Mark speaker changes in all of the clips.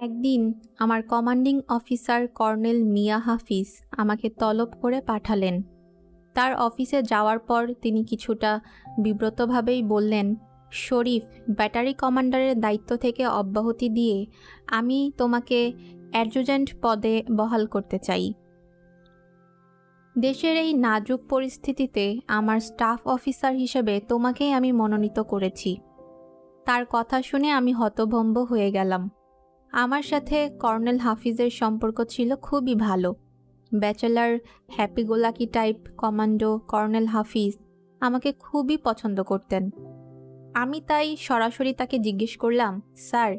Speaker 1: একদিন আমার commanding officer colonel Mia Hafiz আমাকে তলব করে পাঠালেন। তার অফিসে যাওয়ার পর তিনি কিছুটা বিব্রতভাবেই বললেন, শরীফ, ব্যাটারি কমান্ডারের দায়িত্ব থেকে অব্যাহতি দিয়ে আমি তোমাকে অ্যাডজুটেন্ট পদে বহাল করতে চাই। দেশের এই নাজুক পরিস্থিতিতে আমার স্টাফ অফিসার হিসেবে তোমাকেই আমি মনোনীত করেছি। তার কথা শুনে আমি হতভম্ব হয়ে গেলাম। আমার সাথে কর্নেল হাফিজের সম্পর্ক ছিল খুবই ভালো। Bachelor happy go lucky type commando colonel Hafiz আমাকে খুবই পছন্দ করতেন। আমি তাই সরাসরি তাকে জিজ্ঞেস করলাম, স্যার,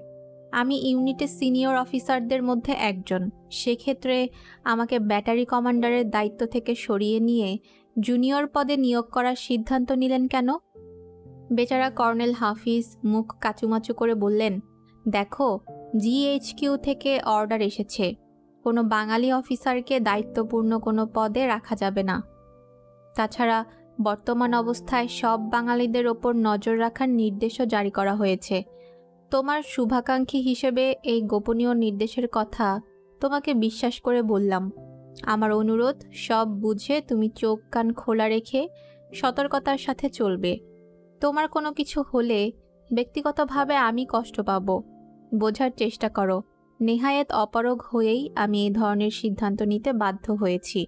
Speaker 1: আমি ইউনিটের সিনিয়র অফিসারদের মধ্যে একজন। সেক্ষেত্রে আমাকে ব্যাটারি কমান্ডারের দায়িত্ব থেকে সরিয়ে নিয়ে জুনিয়র পদে নিয়োগ করার সিদ্ধান্ত নিলেন কেন? বেচারা কর্নেল হাফিজ মুখ কাচুমাচু করে বললেন, দেখো জিএইচকিউ থেকে অর্ডার এসেছে। কোনো বাঙালি অফিসারকে দায়িত্বপূর্ণ কোনো পদে রাখা যাবে না। তাছাড়া বর্তমান অবস্থায় সব বাঙালিদের ওপর নজর রাখার নির্দেশও জারি করা হয়েছে। তোমার শুভাকাঙ্ক্ষী হিসেবে এই গোপনীয় নির্দেশের কথা তোমাকে বিশ্বাস করে বললাম। আমার অনুরোধ, সব বুঝে তুমি চোখ কান খোলা রেখে সতর্কতার সাথে চলবে। তোমার কোনো কিছু হলে ব্যক্তিগতভাবে আমি কষ্ট পাব। বোঝার চেষ্টা করো। নেহায়েত অপারগ হয়েই আমি এই ধরনের সিদ্ধান্ত নিতে বাধ্য হয়েছি।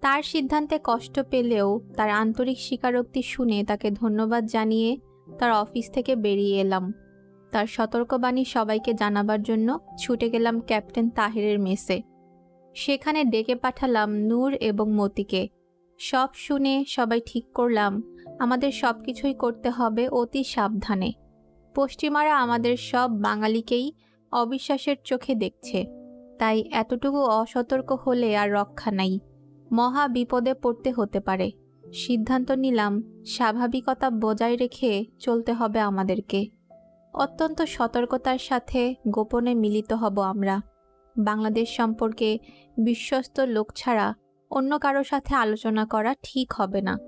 Speaker 1: তার সিদ্ধান্তে কষ্ট পেলেও তার আন্তরিক স্বীকারোক্তি শুনে তাকে ধন্যবাদ জানিয়ে তার অফিস থেকে বেরিয়ে এলাম। তার সতর্কবাণী সবাইকে জানাবার জন্য ছুটে গেলাম ক্যাপ্টেন তাহিরের মেসে। সেখানে ডেকে পাঠালাম নূর এবং মতিকে। সব শুনে সবাই ঠিক করলাম, আমাদের সব কিছুই করতে হবে অতি সাবধানে। পশ্চিমারা আমাদের সব বাঙালিকেই অবিশ্বাসের চোখে দেখছে। তাই এতটুকু অসতর্ক হলে আর রক্ষা নাই। মহা বিপদে পড়তে হতে পারে। সিদ্ধান্ত নিলাম, স্বাভাবিকতা বজায় রেখে চলতে হবে আমাদেরকে। অত্যন্ত সতর্কতার সাথে গোপনে মিলিত হব আমরা। বাংলাদেশ সম্পর্কে বিশ্বস্ত লোক ছাড়া অন্য কারও সাথে আলোচনা করা ঠিক হবে না।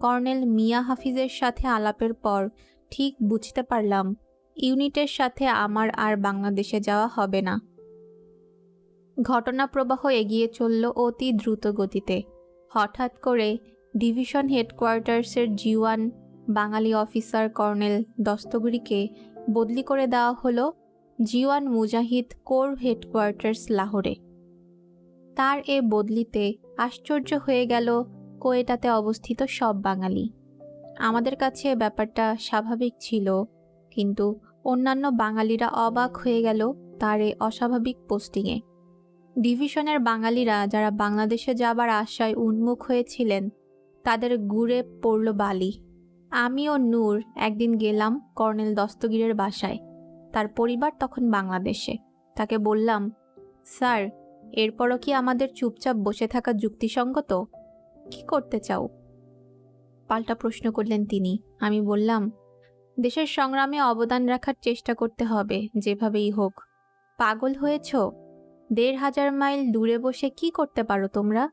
Speaker 1: কর্নেল মিয়া হাফিজের সাথে আলাপের পর ঠিক বুঝতে পারলাম, ইউনিটের সাথে আমার আর বাংলাদেশে যাওয়া হবে না। ঘটনা প্রবাহ এগিয়ে চলল অতি দ্রুত গতিতে। হঠাৎ করে division হেডকোয়ার্টার্সের G one Bangali officer colonel দস্তগিরিকে বদলি করে দেওয়া হলো জিওয়ান মুজাহিদ কোর হেডকোয়ার্টার্স লাহোরে। তার এ বদলিতে আশ্চর্য হয়ে গেল কোয়েটাতে অবস্থিত সব বাঙালি। আমাদের কাছে ব্যাপারটা স্বাভাবিক ছিল, কিন্তু অন্যান্য বাঙালিরা অবাক হয়ে গেল তার এই অস্বাভাবিক পোস্টিংয়ে। ডিভিশনের বাঙালিরা যারা বাংলাদেশে যাবার আশায় উন্মুখ হয়েছিলেন, তাদের গুড়ে পড়ল বালি। আমি ও নূর একদিন গেলাম কর্নেল দস্তগীরের বাসায়। তার পরিবার তখন বাংলাদেশে। তাকে বললাম, স্যার, এরপরও কি আমাদের চুপচাপ বসে থাকা যুক্তিসঙ্গত? কি করতে চাও? পাল্টা প্রশ্ন করলেন তিনি। আমি বললাম, দেশের সংগ্রামে অবদান রাখার চেষ্টা করতে হবে, যেভাবেই হোক। পাগল হয়েছ? দেড় হাজার মাইল দূরে বসে কি করতে পারো তোমরা?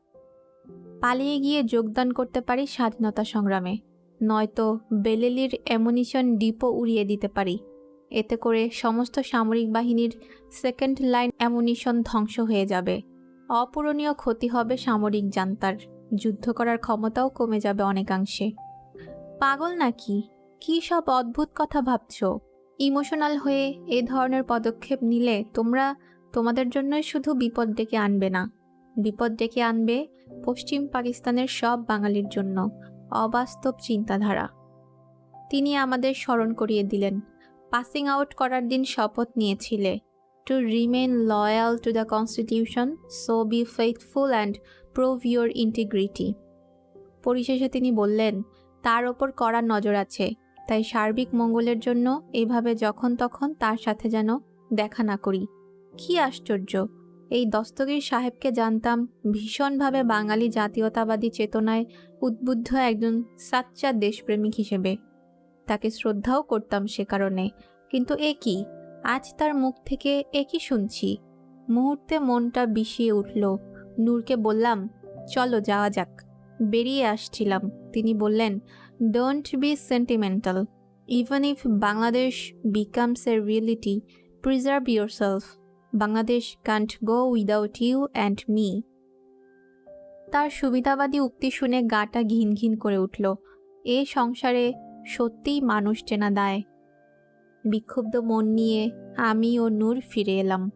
Speaker 1: পালিয়ে গিয়ে যোগদান করতে পারি স্বাধীনতা সংগ্রামে। নয়তো বেলেলির অ্যামুনিশন ডিপো উড়িয়ে দিতে পারি। এতে করে সমস্ত সামরিক বাহিনীর সেকেন্ড লাইন অ্যামুনিশন ধ্বংস হয়ে যাবে। অপূরণীয় ক্ষতি হবে সামরিক জান্তার। যুদ্ধ করার ক্ষমতাও কমে যাবে অনেকাংশে। পাগল নাকি? কি সব অদ্ভুত কথা ভাবছ? ইমোশনাল হয়ে এ ধরনের পদক্ষেপ নিলে তোমরা তোমাদের জন্যই শুধু বিপদ ডেকে আনবে না। বিপদ ডেকে আনবে পশ্চিম পাকিস্তানের সব বাঙালির জন্য। অবাস্তব চিন্তাধারা। তিনি আমাদের স্মরণ করিয়ে দিলেন। পাসিং আউট করার দিন শপথ নিয়েছিলে। To remain loyal to the constitution so be faithful and prove your integrity পরিশেষে তিনি বললেন, তার ওপর কড়া নজর আছে, তাই সার্বিক মঙ্গলের জন্য এভাবে যখন তখন তার সাথে যেন দেখা না করি। কি আশ্চর্য! এই দস্তগীর সাহেবকে জানতাম ভীষণভাবে বাঙালি জাতীয়তাবাদী চেতনায় উদ্বুদ্ধ একজন সাচ্চা দেশপ্রেমিক হিসেবে। তাকে শ্রদ্ধাও করতাম সে কারণে। কিন্তু এ কি? আজ তার মুখ থেকে এ কি শুনছি? মুহূর্তে মনটা বিষিয়ে উঠল। নূরকে বললাম, চলো যাওয়া যাক। বেরিয়ে আসছিলাম। তিনি বললেন don't be sentimental even if Bangladesh becomes a reality preserve yourself Bangladesh can't go without you and me তার সুবিধাবাদী উক্তি শুনে গাটা ঘিন ঘিন করে উঠল। এ সংসারে সত্যিই মানুষ চেনা দায়। বিক্ষুব্ধ মন নিয়ে আমি ও নূর ফিরে এলাম।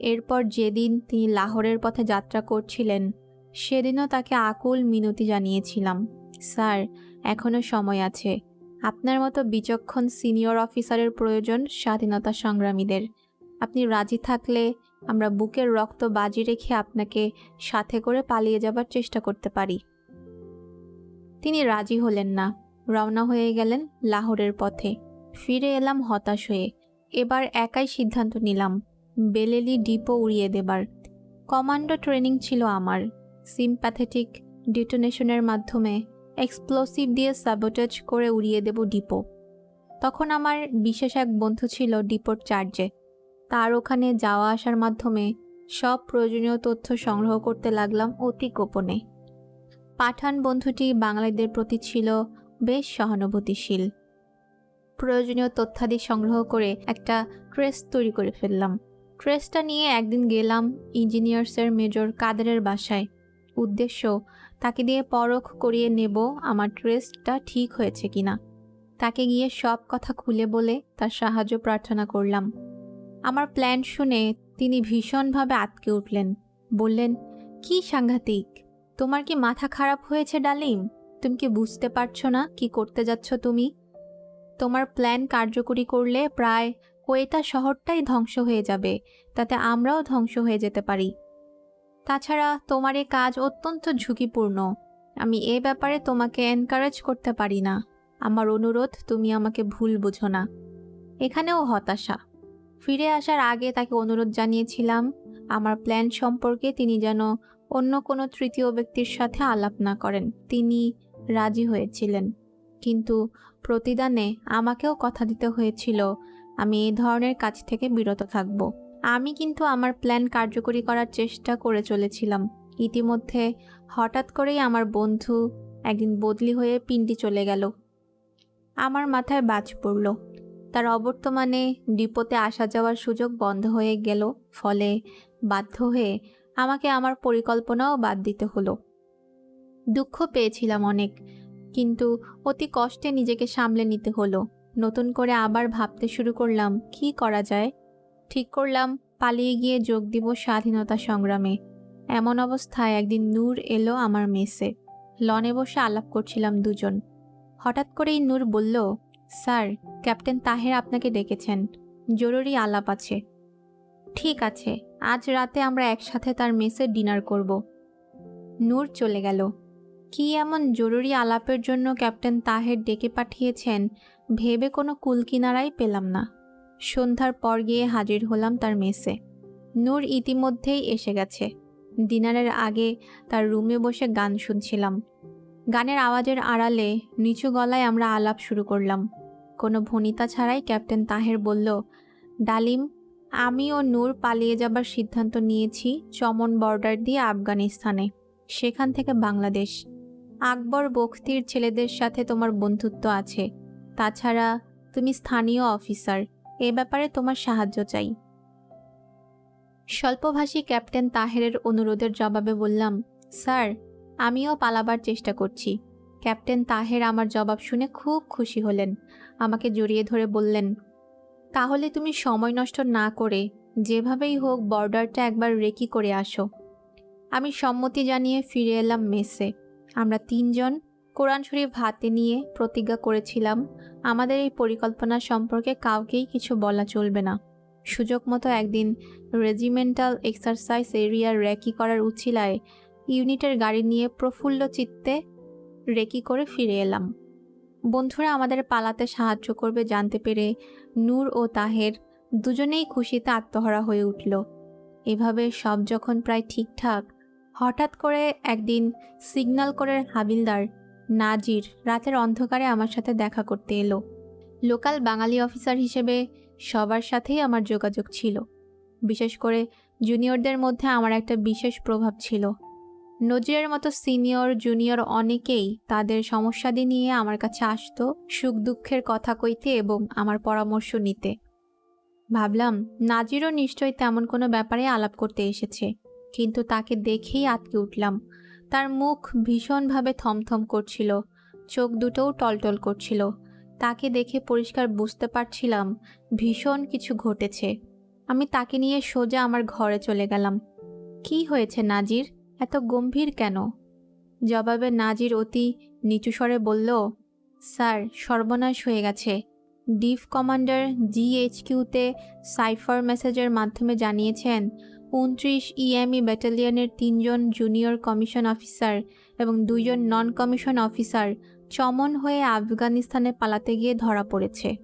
Speaker 1: এরপর যেদিন তিনি লাহোরের পথে যাত্রা করছিলেন, সেদিনও তাকে আকুল মিনতি জানিয়েছিলাম। স্যার এখনও সময় আছে। আপনার মতো বিচক্ষণ সিনিয়র অফিসারের প্রয়োজন স্বাধীনতা সংগ্রামীদের। আপনি রাজি থাকলে আমরা বুকের রক্ত বাজি রেখে আপনাকে সাথে করে পালিয়ে যাবার চেষ্টা করতে পারি। তিনি রাজি হলেন না। রওনা হয়ে গেলেন লাহোরের পথে। ফিরে এলাম হতাশ হয়ে। এবার একাই সিদ্ধান্ত নিলাম। বেলেলি ডিপো উড়িয়ে দেবার। কমান্ডো ট্রেনিং ছিল আমার। সিম্প্যাথেটিক ডিটোনেশনের মাধ্যমে এক্সপ্লোসিভ দিয়ে সাবোটেজ করে উড়িয়ে দেব ডিপো। তখন আমার বিশেষ এক বন্ধু ছিল ডিপোর চার্জে। তার ওখানে যাওয়া আসার মাধ্যমে সব প্রয়োজনীয় তথ্য সংগ্রহ করতে লাগলাম অতি গোপনে। পাঠান বন্ধুটি বাঙালিদের প্রতি ছিল বেশ সহানুভূতিশীল। প্রয়োজনীয় তথ্যাদি সংগ্রহ করে একটা ট্রেস তৈরি করে ফেললাম। ট্রেসটা নিয়ে একদিন গেলাম ইঞ্জিনিয়ার্সের মেজর কাদেরের বাসায়। উদ্দেশ্য, তাকে দিয়ে পরখ করিয়ে নেব আমার ট্রেসটা ঠিক হয়েছে কিনা। তাকে গিয়ে সব কথা খুলে বলে তার সাহায্য প্রার্থনা করলাম। আমার প্ল্যান শুনে তিনি ভীষণভাবে আটকে উঠলেন। বললেন, কি সাংঘাতিক! তোমার কি মাথা খারাপ হয়েছে ডালিম? তুমি কি বুঝতে পারছ না কি করতে যাচ্ছ তুমি? তোমার প্ল্যান কার্যকরী করলে প্রায় কোয়েটা শহরটাই ধ্বংস হয়ে যাবে, তাতে আমরাও ধ্বংস হয়ে যেতে পারি। তাছাড়া তোমার এ কাজ অত্যন্ত ঝুঁকিপূর্ণ। আমি এ ব্যাপারে তোমাকে এনকারেজ করতে পারি না। আমার অনুরোধ, তুমি আমাকে ভুল বুঝো না। এখানেও হতাশা। ফিরে আসার আগে তাকে অনুরোধ জানিয়েছিলাম, আমার প্ল্যান সম্পর্কে তিনি যেন অন্য কোনো তৃতীয় ব্যক্তির সাথে আলাপ না করেন। তিনি রাজি হয়েছিলেন। কিন্তু প্রতিদানে আমাকেও কথা দিতে হয়েছিল আমি এই ধরনের কাজ থেকে বিরত থাকব। আমি কিন্তু আমার প্ল্যান কার্যকরী করার চেষ্টা করে চলেছিলাম। ইতিমধ্যে হঠাৎ করেই আমার বন্ধু একদিন বদলি হয়ে পিন্ডি চলে গেল। আমার মাথায় বাজ পড়ল। তার অবর্তমানে ডিপোতে আসা যাওয়ার সুযোগ বন্ধ হয়ে গেল, ফলে বাধ্য হয়ে আমাকে আমার পরিকল্পনাও বাদ দিতে হলো। দুঃখ পেয়েছিলাম অনেক, কিন্তু অতি কষ্টে নিজেকে সামলে নিতে হলো। নতুন করে আবার ভাবতে শুরু করলাম, কি করা যায়? ঠিক করলাম, পালিয়ে গিয়ে যোগ দিব স্বাধীনতা সংগ্রামে। এমন অবস্থায় একদিন নূর এলো আমার মেসে। লনে বসে আলাপ করছিলাম দুজন। হঠাৎ করেই নূর বলল, স্যার, ক্যাপ্টেন তাহের আপনাকে ডেকেছেন। জরুরি আলাপ আছে। ঠিক আছে, আজ রাতে আমরা একসাথে তার মেসে ডিনার করব। নূর চলে গেল। কি এমন জরুরি আলাপের জন্য ক্যাপ্টেন তাহের ডেকে পাঠিয়েছেন ভেবে কোনো কুলকিনারাই পেলাম না। সন্ধ্যার পর গিয়ে হাজির হলাম তার মেসে। নূর ইতিমধ্যেই এসে গেছে। ডিনারের আগে তার রুমে বসে গান শুনছিলাম। গানের আওয়াজের আড়ালে নিচু গলায় আমরা আলাপ শুরু করলাম। কোনো ভনিতা ছাড়াই ক্যাপ্টেন তাহের বলল, ডালিম, আমি ও নূর পালিয়ে যাবার সিদ্ধান্ত নিয়েছি চমন বর্ডার দিয়ে আফগানিস্তানে। সেখান থেকে বাংলাদেশ। আকবর বখতির ছেলেদের সাথে তোমার বন্ধুত্ব আছে। তাছাড়া তুমি স্থানীয় অফিসার, এ ব্যাপারে তোমার সাহায্য চাই। স্বল্পভাষী ক্যাপ্টেন তাহেরের অনুরোধের জবাবে বললাম, স্যার, আমিও পালাবার চেষ্টা করছি। ক্যাপ্টেন তাহের আমার জবাব শুনে খুব খুশি হলেন, আমাকে জড়িয়ে ধরে বললেন, তাহলে তুমি সময় নষ্ট না করে যেভাবেই হোক বর্ডারটা একবার রেকি করে আসো। আমি সম্মতি জানিয়ে ফিরে এলাম মেসে। আমরা তিনজন কোরআন শরীফ হাতে নিয়ে প্রতিজ্ঞা করেছিলাম, আমাদের এই পরিকল্পনা সম্পর্কে কাউকেই কিছু বলা চলবে না। সুযোগ মতো একদিন রেজিমেন্টাল এক্সারসাইজ এরিয়ার র্যাকি করার উছিলায় ইউনিটের গাড়ি নিয়ে প্রফুল্ল চিত্তে রেকি করে ফিরে এলাম। বন্ধুরা, আমাদের পালাতে সাহায্য করবে জানতে পেরে নূর ও তাহের দুজনেই খুশিতে আত্মহারা হয়ে উঠল। এভাবে সব যখন প্রায় ঠিকঠাক, হঠাৎ করে একদিন সিগন্যাল করে হাবিলদার নাজির রাতের অন্ধকারে আমার সাথে দেখা করতে এলো। লোকাল বাঙালি অফিসার হিসেবে সবার সাথেই আমার যোগাযোগ ছিল। বিশেষ করে জুনিয়রদের মধ্যে আমার একটা বিশেষ প্রভাব ছিল। নজিরের মতো সিনিয়র, জুনিয়র অনেকেই তাদের সমস্যাদি নিয়ে আমার কাছে আসতো সুখ দুঃখের কথা কইতে এবং আমার পরামর্শ নিতে। ভাবলাম, নাজিরও নিশ্চয়ই তেমন কোনো ব্যাপারে আলাপ করতে এসেছে, কিন্তু তাকে দেখেই আটকে উঠলাম। তার মুখ ভীষণভাবে থমথম করছিল, চোখ দুটোও টলটল করছিল। তাকে দেখে পরিষ্কার বুঝতে পারছিলাম ভীষণ কিছু ঘটেছে। আমি তাকে নিয়ে সোজা আমার ঘরে চলে গেলাম। কি হয়েছে নাজির? এত গম্ভীর কেন? জবাবে নাজির অতি নিচু স্বরে বলল, স্যার, সর্বনাশ হয়ে গেছে। ডিফ কমান্ডার জিএইচকিউতে সাইফার মেসেজের মাধ্যমে জানিয়েছেন উনত্রিশ ইএমই ব্যাটালিয়নের তিনজন জুনিয়র কমিশন অফিসার এবং দুইজন নন কমিশন অফিসার চমন হয়ে আফগানিস্তানে পালাতে গিয়ে ধরা পড়েছে।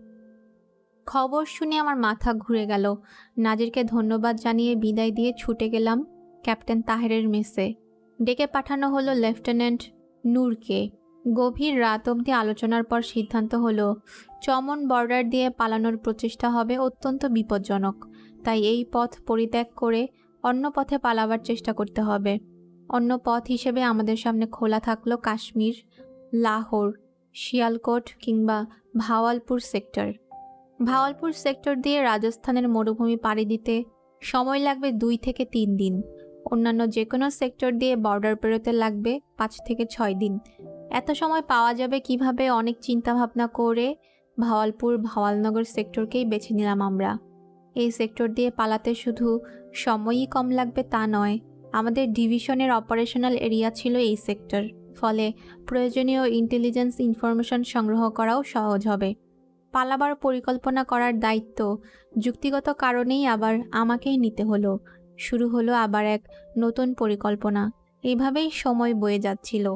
Speaker 1: খবর শুনে আমার মাথা ঘুরে গেল। নাজিরকে ধন্যবাদ জানিয়ে বিদায় দিয়ে ছুটে গেলাম ক্যাপ্টেন তাহেরের মেসে। ডেকে পাঠানো হলো লেফটেন্যান্ট নূরকে। গভীর রাত অবধি আলোচনার পর সিদ্ধান্ত হলো, চমন বর্ডার দিয়ে পালানোর প্রচেষ্টা হবে অত্যন্ত বিপজ্জনক। তাই এই পথ পরিত্যাগ করে অন্য পথে পালাবার চেষ্টা করতে হবে। অন্য পথ হিসেবে আমাদের সামনে খোলা থাকল কাশ্মীর, লাহোর, শিয়ালকোট কিংবা ভাওয়ালপুর সেক্টর। ভাওয়ালপুর সেক্টর দিয়ে রাজস্থানের মরুভূমি পাড়ি দিতে সময় লাগবে দুই থেকে তিন দিন। অন্যান্য যে কোনো সেক্টর দিয়ে বর্ডার পেরোতে লাগবে পাঁচ থেকে ছয় দিন। এত সময় পাওয়া যাবে কীভাবে অনেক চিন্তাভাবনা করে ভাওয়ালপুর ভাওয়ালনগর সেক্টরকেই বেছে নিলাম আমরা। এই সেক্টর দিয়ে পালাতে শুধু সময়ই কম লাগবে তা নয়, আমাদের ডিভিশনের অপারেশনাল এরিয়া ছিল এই সেক্টর, ফলে প্রয়োজনীয় ইন্টেলিজেন্স ইনফরমেশন সংগ্রহ করাও সহজ হবে। পালাবার পরিকল্পনা করার দায়িত্ব যুক্তিগত কারণেই আবার আমাকেই নিতে হলো, শুরু হলো আবার এক নতুন পরিকল্পনা এইভাবেই সময় বয়ে যাচ্ছিল।